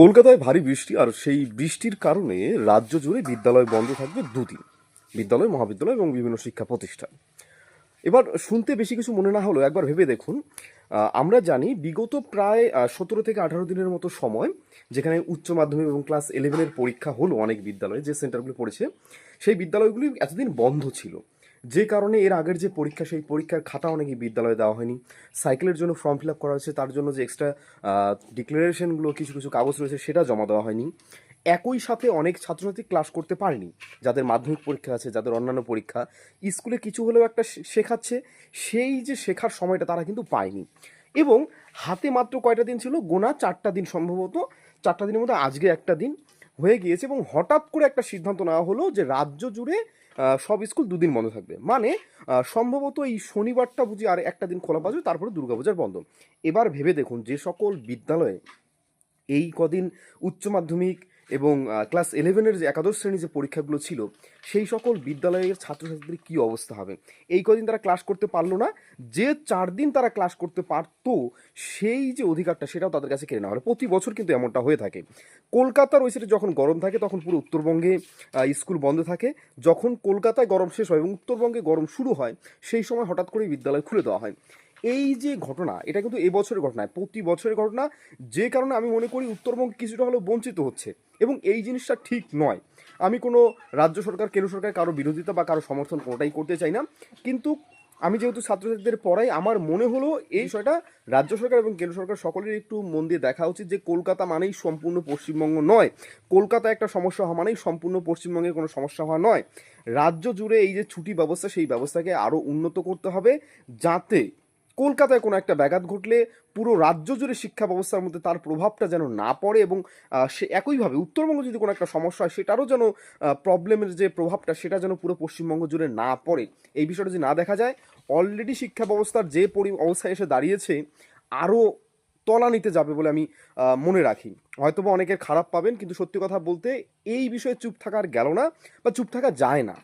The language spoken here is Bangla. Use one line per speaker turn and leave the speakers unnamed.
কলকাতায় ভারী বৃষ্টি আর সেই বৃষ্টির কারণে রাজ্য জুড়ে বিদ্যালয় বন্ধ থাকবে দুদিন। বিদ্যালয়, মহাবিদ্যালয় এবং বিভিন্ন শিক্ষা প্রতিষ্ঠান। এবার শুনতে বেশি কিছু মনে না হলেও একবার ভেবে দেখুন আমরা জানি বিগত প্রায় সতেরো থেকে আঠারো দিনের মতো সময়, যেখানে উচ্চ মাধ্যমিক এবং ক্লাস ইলেভেনের পরীক্ষা হলো অনেক বিদ্যালয়ে যে সেন্টারগুলো পড়েছে, সেই বিদ্যালয়গুলি এতদিন বন্ধ ছিল। যে কারণে এর আগের যে পরীক্ষা, সেই পরীক্ষার খাতা অনেকেই বিদ্যালয়ে দেওয়া হয়নি। সাইকেলের জন্য ফর্ম ফিল আপ করা হয়েছে, তার জন্য যে এক্সট্রা ডিক্লারেশনগুলো কিছু কিছু কাগজ রয়েছে, সেটা জমা দেওয়া হয়নি। একই সাথে অনেক ছাত্রছাত্রী ক্লাস করতে পারেনি, যাদের মাধ্যমিক পরীক্ষা আছে, যাদের অন্যান্য পরীক্ষা। স্কুলে কিছু হলেও একটা শেখাচ্ছে, সেই যে শেখার সময়টা তারা কিন্তু পায়নি। এবং হাতে মাত্র কয়টা দিন ছিল? গোনা চারটা দিন সম্ভবত। চারটা দিনের মধ্যে আজকে একটা দিন। হয়ে গিয়েছে এবং হঠাৎ করে একটা সিদ্ধান্ত নেওয়া হলো যে রাজ্য জুড়ে সব স্কুল দুদিন বন্ধ থাকবে। মানে সম্ভবত এই শনিবারটা বুঝি আর একটা দিন খোলা পাবে তারপরে দুর্গাপূজার বন্ধ। এবার ভেবে দেখুন, যে সকল বিদ্যালয়ে এই কদিন উচ্চ মাধ্যমিক এবং ক্লাস ইলেভেনের যে একাদশ শ্রেণির যে পরীক্ষাগুলো ছিল, সেই সকল বিদ্যালয়ের ছাত্রছাত্রীদের কী অবস্থা হবে? এই কদিন তারা ক্লাস করতে পারল না। যে চার দিন তারা ক্লাস করতে পারতো, সেই যে অধিকারটা সেটাও তাদের কাছে কেড়ে নেওয়া হলো। প্রতি বছর কিন্তু এমনটা হয়ে থাকে। কলকাতার ওই সাইডে যখন গরম থাকে, তখন পুরো উত্তরবঙ্গে স্কুল বন্ধ থাকে। যখন কলকাতায় গরম শেষ হয় এবং উত্তরবঙ্গে গরম শুরু হয়, সেই সময় হঠাৎ করে বিদ্যালয় খুলে দেওয়া হয়। এই যে ঘটনা, এটা কিন্তু এবছরের ঘটনা, প্রতি বছরের ঘটনা, যে কারণে আমি মনে করি উত্তরবঙ্গ কিছুটা হলেও বঞ্চিত হচ্ছে। এবং এই জিনিসটা ঠিক নয়। আমি কোনো রাজ্য সরকার, কেন্দ্র সরকার, কারও বিরোধিতা বা কারও সমর্থন কোনোটাই করতে চাই না। কিন্তু আমি যেহেতু ছাত্রছাত্রীদের পড়াই, আমার মনে হলো এই বিষয়টা রাজ্য সরকার এবং কেন্দ্র সরকার সকলের একটু মন দিয়ে দেখা উচিত যে কলকাতা মানেই সম্পূর্ণ পশ্চিমবঙ্গ নয়। কলকাতা একটা সমস্যা হওয়া মানেই সম্পূর্ণ পশ্চিমবঙ্গে কোনো সমস্যা হওয়া নয়। রাজ্য জুড়ে এই যে ছুটি ব্যবস্থা, সেই ব্যবস্থাকে আরও উন্নত করতে হবে যাতে কলকাতায় কোনো একটা ব্যাঘাত ঘটলে পুরো রাজ্য জুড়ে শিক্ষা ব্যবস্থার মধ্যে তার প্রভাবটা যেন না পড়ে এবং সে একইভাবে উত্তরবঙ্গ যদি কোনো একটা সমস্যা হয়, সেটারও যেন প্রবলেমের যে প্রভাবটা, সেটা যেন পুরো পশ্চিমবঙ্গ জুড়ে না পড়ে। এই বিষয়টা যদি না দেখা যায় অলরেডি শিক্ষা ব্যবস্থার যে পরি, অবস্থায় এসে দাঁড়িয়েছে, আরও তলা নিতে যাবে বলে আমি মনে রাখি। হয়তোবা অনেকের খারাপ পাবেন, কিন্তু সত্যি কথা বলতে এই বিষয়ে চুপ থাকার গেল না, বা চুপ থাকা যায় না।